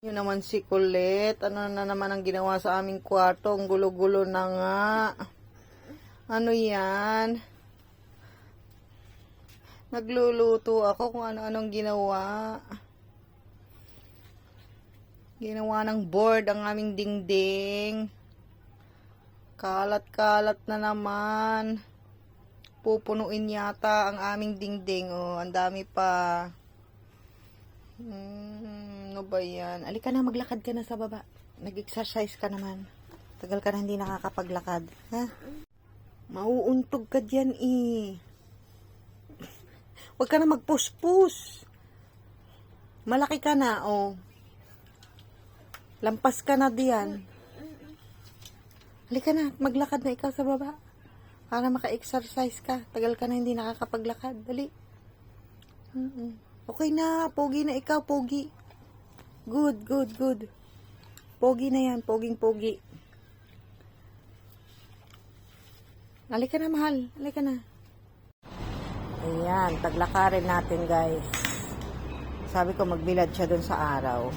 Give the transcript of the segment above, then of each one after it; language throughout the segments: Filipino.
Yun naman si Colette. Ano na naman ang ginawa sa aming kwarto? Ang gulo-gulo na nga. Ano yan? Nagluluto ako kung ano-anong ginawa. Ginawa ng board ang aming dingding. Kalat-kalat na naman. Pupunuin yata ang aming dingding. Oh, ang dami pa. Hmm, ano ba yan? Alika na, maglakad ka na sa baba. Nag-exercise ka naman. Tagal ka na hindi nakakapaglakad. Ha? Mauuntog ka dyan eh. Huwag ka na magpuspus. Malaki ka na, oh. Lampas ka na diyan. Halika na, maglakad na ikaw sa baba. Para maka-exercise ka. Tagal ka na hindi nakakapaglakad. Dali. Okay na, pogi na ikaw, pogi. Good, good, good. Pogi na yan, poging-pogi. Halika na, mahal. Halika na. Ayan, taglakarin natin, guys. Sabi ko, magbilad siya dun sa araw.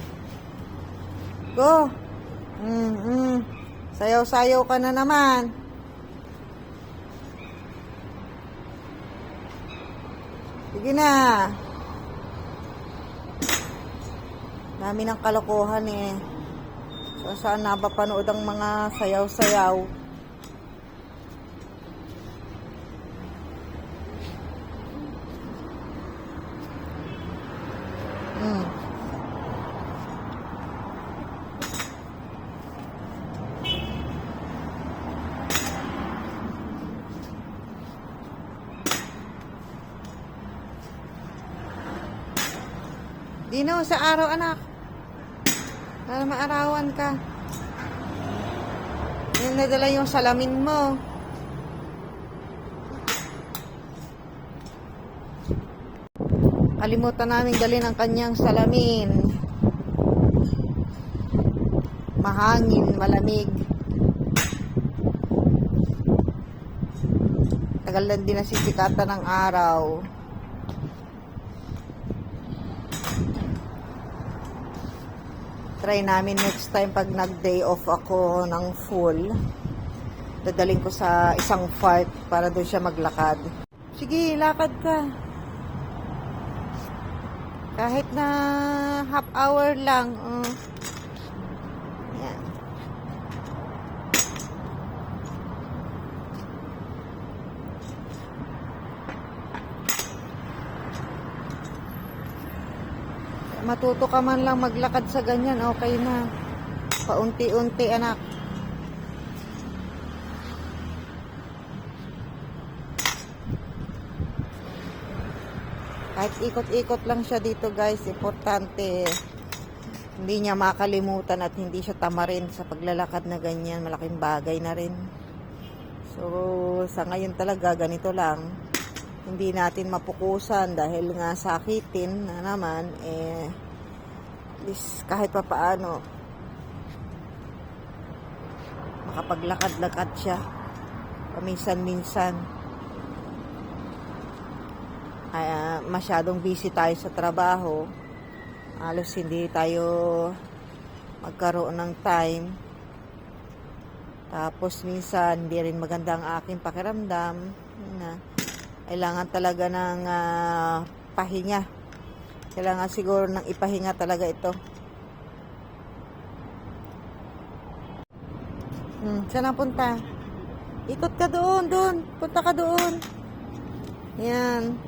Go! Mm-hmm. Sayaw-sayaw ka na naman. Sige na. Dami ng kalokohan eh. So, saan napapanood ang mga sayaw-sayaw? Mm. Dino, sa araw anak. Para maarawan ka. Yan nadala yung salamin mo. Kalimutan namin dalhin ang kanyang salamin. Mahangin, malamig. Tagal lang din nasisikatan ng araw. Try namin next time pag nag-day off ako ng full. Dadaling ko sa isang park para doon siya maglakad. Sige, lakad ka. Kahit na half hour lang. Uh, Matuto ka man lang maglakad sa ganyan, okay na. Paunti-unti, anak. Kahit ikot-ikot lang siya dito, guys, importante hindi niya makalimutan at hindi siya tamarin sa paglalakad na ganyan. Malaking bagay na rin. So, sa ngayon talaga, ganito lang hindi natin mapukusan dahil nga sakitin na naman eh least kahit pa paano makapaglakad-lakad siya. Paminsan-minsan. Ay ah, masyadong busy tayo sa trabaho. Halos hindi tayo magkaroon ng time. Tapos minsan hindi rin maganda ang aking pakiramdam. Na. Kailangan talaga ng ah, pahinga. Kailangan siguro ng ipahinga talaga ito. Hmm, saan ang punta? Ikot ka doon, doon. Punta ka doon. Yan.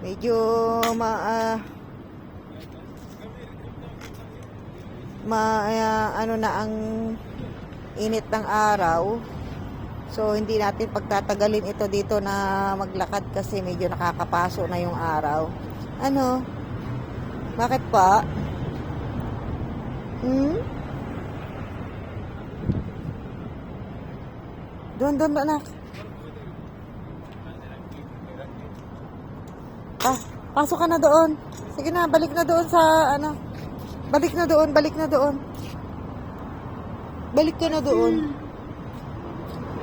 Medyo ma ah, ma ah, ano na ang init ng araw. So, hindi natin pagtatagalin ito dito na maglakad kasi medyo nakakapaso na yung araw. Ano? Bakit pa? Hmm? Doon, doon, anak. Ah, pasok ka na doon. Sige na, balik na doon sa, ano. Balik na doon, balik na doon. Balik ka na doon.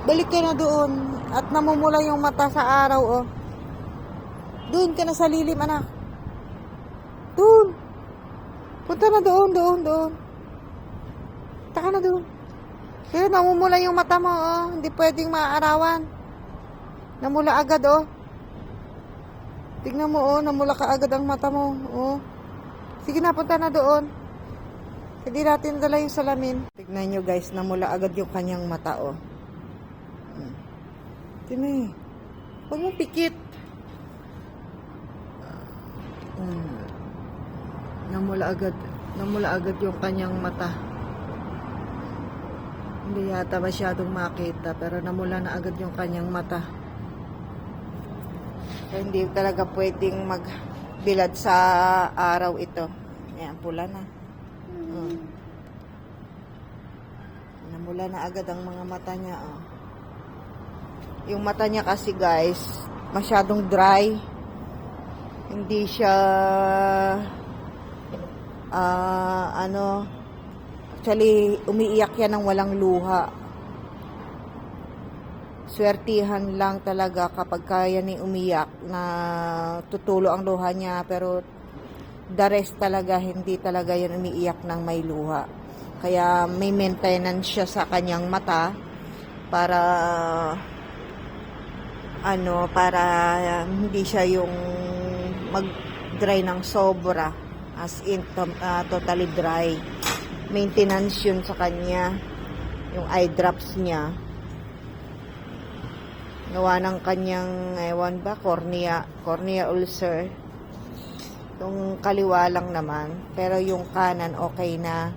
Balik ka na doon. At namumula yung mata sa araw, oh. Doon ka na sa lilim, anak. Doon. Punta na doon, doon, doon. Taka na doon. Pero namumula yung mata mo, oh. Hindi pwedeng maaarawan. Namula agad, oh. Tignan mo, oh. Namula ka agad ang mata mo, oh. Sige na, punta na doon. Hindi natin dala yung salamin. Tignan nyo, guys. Namula agad yung kanyang mata, oh. Hmm. Tignan eh. Huwag mong pikit. Hmm. Namula agad. Namula agad yung kanyang mata. Hindi yata masyadong makita pero namula na agad yung kanyang mata. Hindi talaga pwedeng magbilad sa araw ito. Ayan, pula na. Hmm. Namula na agad ang mga mata niya. Oh. Yung mata niya kasi guys, masyadong dry. Hindi siya ah ano actually umiiyak yan ng walang luha. Swertihan lang talaga kapag kaya ni umiyak na tutulo ang luha niya pero the rest talaga hindi talaga yan umiiyak ng may luha. Kaya may maintenance siya sa kanyang mata para ano para hindi siya yung mag-dry ng sobra as in to- ah, totally dry. Maintenance yun sa kanya yung eye drops niya. Gawa ng kanyang ewan ba cornea cornea ulcer. Yung kaliwa lang naman pero yung kanan okay na.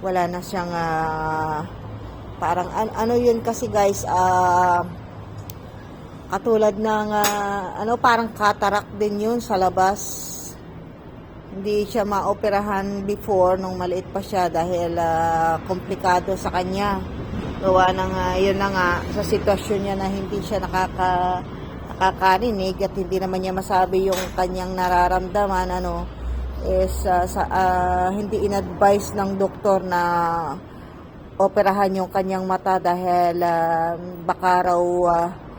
Wala na siyang ah, parang an- ano yun kasi guys ah katulad ng ah, ano parang cataract din yun sa labas. Hindi siya maoperahan before nung maliit pa siya dahil ah, komplikado sa kanya. Gawa ng ah, yun na nga sa sitwasyon niya na hindi siya nakaka nakakarinig at hindi naman niya masabi yung kanyang nararamdaman ano is ah, sa ah, hindi inadvise ng doktor na operahan yung kanyang mata dahil ah, baka raw ah,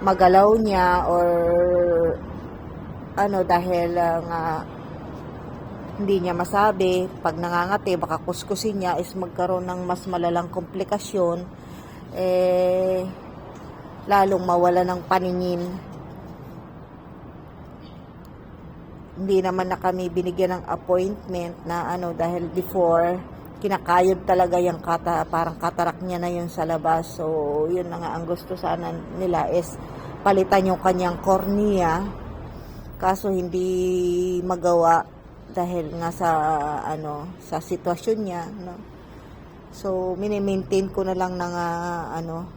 magalaw niya or ano dahil ah, nga hindi niya masabi pag nangangati baka kuskusin niya is magkaroon ng mas malalang komplikasyon eh lalong mawala ng paningin. Hindi naman na kami binigyan ng appointment na ano dahil before kinakayod talaga yung kata, parang katarak niya na yun sa labas. So, yun na nga ang gusto sana nila is palitan yung kanyang cornea. Kaso hindi magawa dahil nga sa ano sa sitwasyon niya, no. So, mini-maintain ko na lang ng ah, ano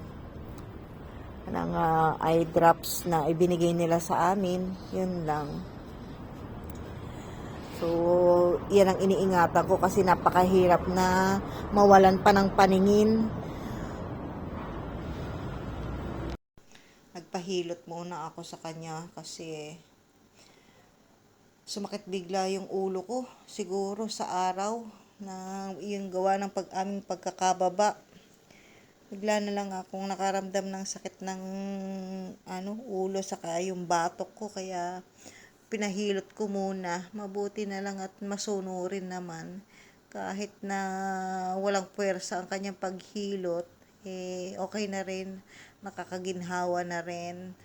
ng ah, eye drops na ibinigay nila sa amin. Yun lang. So, yan ang iniingatan ko kasi napakahirap na mawalan pa ng paningin. Nagpahilot muna ako sa kanya kasi sumakit bigla yung ulo ko. Siguro sa araw na yung gawa ng pag aming pagkakababa. Bigla na lang akong nakaramdam ng sakit ng ano, ulo saka yung batok ko kaya pinahilot ko muna. Mabuti na lang at masunurin naman. Kahit na walang puwersa ang kanyang paghilot, eh okay na rin. Nakakaginhawa na rin.